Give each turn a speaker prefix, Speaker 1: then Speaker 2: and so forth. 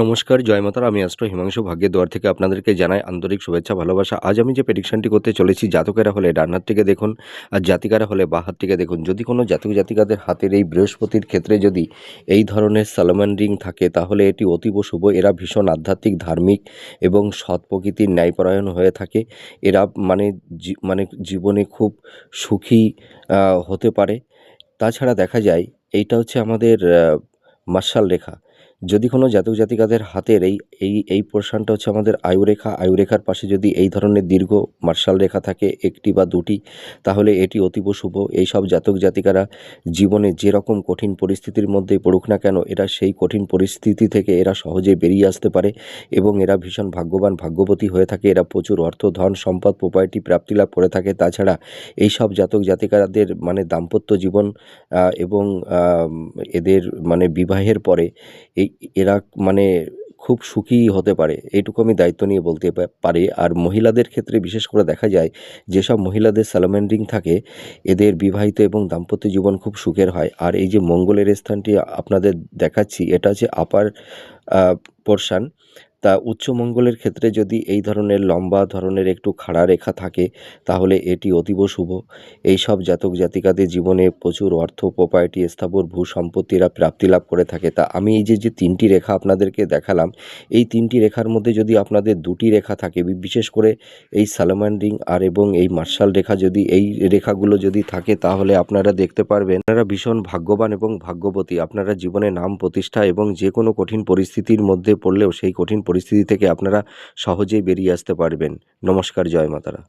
Speaker 1: নমস্কার, জয় মাতারা। আমি অ্যাস্ট্রো হিমাংশু, ভাগ্যের দোয়ার থেকে আপনাদেরকে জানাই আন্তরিক শুভেচ্ছা, ভালোবাসা। আজ আমি যে প্রেডিকশনটি করতে চলেছি, জাতকেরা হলে ডান থেকে দেখুন আর জাতিকারা হলে বা থেকে দেখুন। যদি কোনো জাতক জাতিকাদের হাতের এই বৃহস্পতির ক্ষেত্রে যদি এই ধরনের সালমান রিং থাকে, তাহলে এটি অতীব শুভ। এরা ভীষণ আধ্যাত্মিক, ধার্মিক এবং সৎ প্রকৃতির ন্যায়পরায়ণ হয়ে থাকে। এরা মানে মানে জীবনে খুব সুখী হতে পারে। তাছাড়া দেখা যায়, এইটা হচ্ছে আমাদের মার্শাল রেখা। যদি কোনো জাতক জাতিকাদের হাতের এই এই এই পোর্শনটা হচ্ছে আমাদের আয়ুরেখা, আয়ুরেখার পাশে যদি এই ধরনের দীর্ঘ মার্শাল রেখা থাকে একটি বা দুটি, তাহলে এটি অতীব শুভ। এই সব জাতক জাতিকারা জীবনে যেরকম কঠিন পরিস্থিতির মধ্যে পড়ুক না কেন, এরা সেই কঠিন পরিস্থিতি থেকে এরা সহজে বেরিয়ে আসতে পারে এবং এরা ভীষণ ভাগ্যবান ভাগ্যবতী হয়ে থাকে। এরা প্রচুর অর্থ, ধন, সম্পদ প্রপার্টি প্রাপ্তি লাভ করে থাকে। তাছাড়া এই সব জাতক জাতিকাদের মানে দাম্পত্য জীবন এবং এদের মানে বিবাহের পরে এই এরা মানে খুব সুখী হতে পারে। এইটুকু আমি দায়িত্ব নিয়ে বলতে পারি। আর মহিলাদের ক্ষেত্রে বিশেষ করে দেখা যায়, যেসব মহিলাদের স্যালোমেন রিং থাকে, এদের বিবাহিত এবং দাম্পত্য জীবন খুব সুখের হয়। আর এই যে মঙ্গলের স্থানটি আপনাদের দেখাচ্ছি, এটা হচ্ছে আপার পোর্শান তা উচ্চ মঙ্গলের ক্ষেত্রে যদি এই ধরনের লম্বা ধরনের একটু খাড়া রেখা থাকে, তাহলে এটি অতীব শুভ। এই সব জাতক জাতিকাদের জীবনে প্রচুর অর্থ প্রপার্টি স্থাবর, ভূ সম্পত্তিরা প্রাপ্তি লাভ করে থাকে। তা আমি এই যে যে তিনটি রেখা আপনাদেরকে দেখালাম, এই তিনটি রেখার মধ্যে যদি আপনাদের দুটি রেখা থাকে বিশেষ করে এই সালমান রিং আর এবং এই মার্শাল রেখা যদি, এই রেখাগুলো যদি থাকে, তাহলে আপনারা দেখতে পারবেন, আপনারা ভীষণ ভাগ্যবান এবং ভাগ্যবতী। আপনারা জীবনে নাম প্রতিষ্ঠা এবং যে কোনো কঠিন পরিস্থিতির মধ্যে পড়লেও সেই কঠিন পরিস্থিতি থেকে আপনারা সহজেই বেরিয়ে আসতে পারবেন। নমস্কার জয় মাতারা।